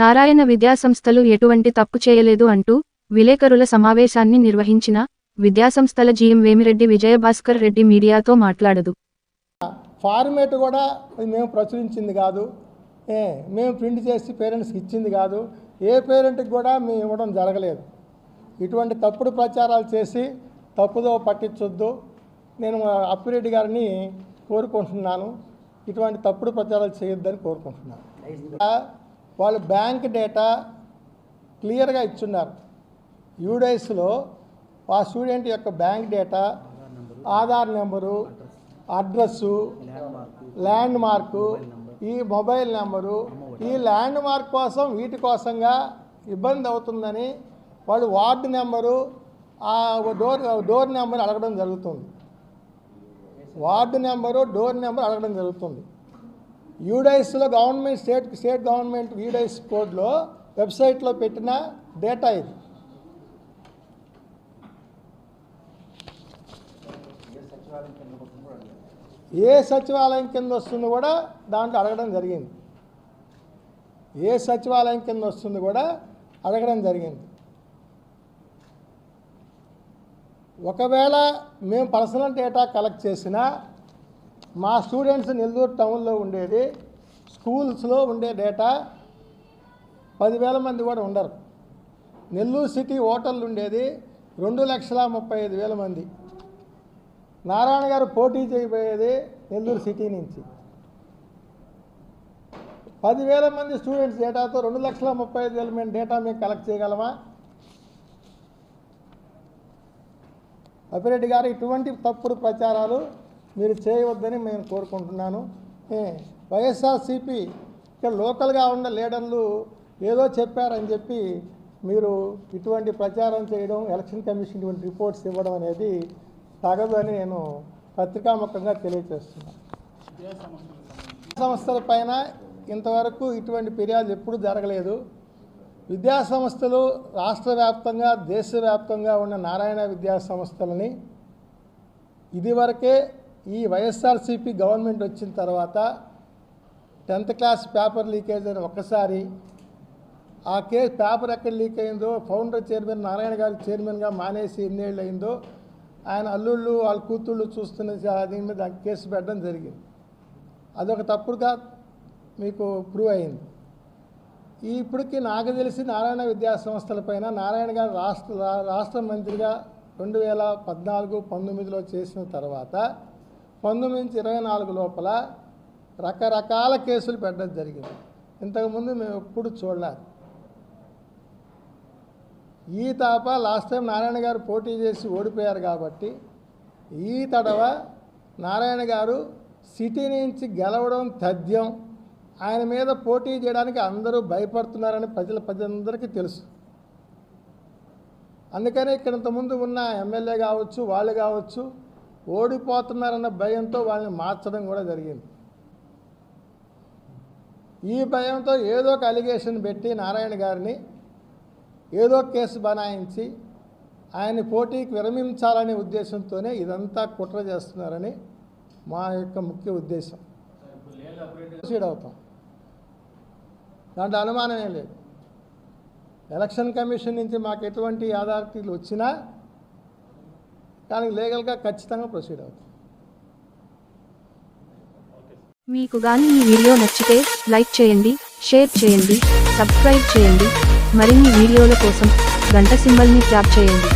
నారాయణ విద్యాసంస్థలు ఎటువంటి తప్పు చేయలేదు అంటూ విలేకరుల సమావేశాన్ని నిర్వహించిన విద్యాసంస్థల జీఎం వేమిరెడ్డి విజయభాస్కర్ రెడ్డి మీడియాతో మాట్లాడదు. ఫార్మేట్ కూడా మేము ప్రచురించింది కాదు. మేము ప్రింట్ చేసి పేరెంట్స్కి ఇచ్చింది కాదు. ఏ పేరెంట్కి కూడా మేము ఇవ్వడం జరగలేదు. ఇటువంటి తప్పుడు ప్రచారాలు చేసి తప్పుదో పట్టించొద్దు. నేను అప్పిరెడ్డి గారిని కోరుకుంటున్నాను. ఇటువంటి తప్పుడు ప్రచారాలు చేయొద్దని కోరుకుంటున్నాను. వాళ్ళు బ్యాంక్ డేటా క్లియర్గా ఇచ్చున్నారు. యూడైస్లో ఆ స్టూడెంట్ యొక్క bank data Aadhaar number address landmark ఈ మొబైల్ నెంబరు ఈ ల్యాండ్ మార్క్ కోసం వీటి కోసంగా ఇబ్బంది అవుతుందని వాళ్ళు వార్డు నెంబరు ఆ డోర్ డోర్ నెంబర్ అడగడం జరుగుతుంది. వార్డు నెంబరు డోర్ నెంబర్ అడగడం జరుగుతుంది. యూడైస్లో government state state government UDISE కోడ్లో వెబ్సైట్లో పెట్టిన డేటా ఇది. ఏ సచివాలయం కింద వస్తుంది కూడా దాంట్లో అడగడం జరిగింది. ఏ సచివాలయం కింద వస్తుంది కూడా అడగడం జరిగింది. ఒకవేళ మేము పర్సనల్ డేటా కలెక్ట్ చేసినా మా స్టూడెంట్స్ నెల్లూరు టౌన్లో ఉండేది. స్కూల్స్లో ఉండే డేటా పదివేల మంది కూడా ఉండరు. నెల్లూరు సిటీ హోటల్ ఉండేది రెండు లక్షల ముప్పై ఐదు వేల మంది. నారాయణ గారు పోటీ చేయబోయేది నెల్లూరు సిటీ నుంచి. పదివేల మంది స్టూడెంట్స్ డేటాతో రెండు లక్షల ముప్పై ఐదు వేల మంది డేటా మేము కలెక్ట్ చేయగలమా? అభిరెడ్డి గారు ఇటువంటి తప్పుడు ప్రచారాలు మీరు చేయవద్దని నేను కోరుకుంటున్నాను. వైఎస్ఆర్సిపి వైఎస్ఆర్సీపీ ఇక్కడ లోకల్గా ఉన్న లీడర్లు ఏదో చెప్పారని చెప్పి మీరు ఇటువంటి ప్రచారం చేయడం ఎలక్షన్ కమిషన్ ఇటువంటి రిపోర్ట్స్ ఇవ్వడం అనేది తగదు అని నేను పత్రికాముఖంగా తెలియజేస్తున్నాను. సంస్థల పైన ఇంతవరకు ఇటువంటి ఫిర్యాదు ఎప్పుడూ జరగలేదు. విద్యా సంస్థలు రాష్ట్ర వ్యాప్తంగా దేశవ్యాప్తంగా ఉన్న నారాయణ విద్యా సంస్థలని ఇదివరకే ఈ వైఎస్ఆర్సీపీ గవర్నమెంట్ వచ్చిన తర్వాత టెన్త్ క్లాస్ పేపర్ లీకేజ్ అని ఒక్కసారి ఆ కేసు పేపర్ ఎక్కడ లీక్ అయిందో ఫౌండర్ చైర్మన్ నారాయణ గారి చైర్మన్గా మానేసి ఎన్నేళ్ళు అయిందో ఆయన అల్లుళ్ళు వాళ్ళ కూతుళ్ళు చూస్తున్న దీని మీద కేసు పెట్టడం జరిగింది. అదొక తప్పుడుగా మీకు ప్రూవ్ అయింది. ఈ ఇప్పటికి నాకు తెలిసి నారాయణ విద్యా సంస్థలపైన నారాయణ గారు రాష్ట్ర రాష్ట్ర మంత్రిగా రెండు వేల పద్నాలుగు పంతొమ్మిదిలో చేసిన తర్వాత పంతొమ్మిది నుంచి ఇరవై నాలుగు లోపల రకరకాల కేసులు పెట్టడం జరిగింది. ఇంతకుముందు మేము ఎప్పుడు చూడలేదు. ఈ తాప లాస్ట్ టైం నారాయణ గారు పోటీ చేసి ఓడిపోయారు కాబట్టి ఈ తడవ నారాయణ గారు సిటీ నుంచి గెలవడం తథ్యం ఆయన మీద పోటీ చేయడానికి అందరూ భయపడుతున్నారని ప్రజల ప్రజలందరికీ తెలుసు. అందుకనే ఇక్కడ ఇంతకుముందు ఉన్న ఎమ్మెల్యే కావచ్చు వాళ్ళు కావచ్చు ఓడిపోతున్నారన్న భయంతో వాళ్ళని మార్చడం కూడా జరిగింది. ఈ భయంతో ఏదో ఒక అలిగేషన్ పెట్టి నారాయణ గారిని ఏదో కేసు బనాయించి ఆయన పోటీకి విరమించాలనే ఉద్దేశంతోనే ఇదంతా కుట్ర చేస్తున్నారని మా యొక్క ముఖ్య ఉద్దేశం. ప్రొసీడ్ అవుతాం. దాంట్లో అనుమానమే లేదు. ఎలక్షన్ కమిషన్ నుంచి మాకు ఎటువంటి అథారిటీలు వచ్చినా దానికి లీగల్గా ఖచ్చితంగా ప్రొసీడ్ అవుతుంది మీకు గాని ఈ వీడియో నచ్చితే లైక్ చేయండి షేర్ చేయండి సబ్స్క్రైబ్ చేయండి. మరిన్ని వీడియోల కోసం గంట సింబల్ని ట్యాప్ చేయండి.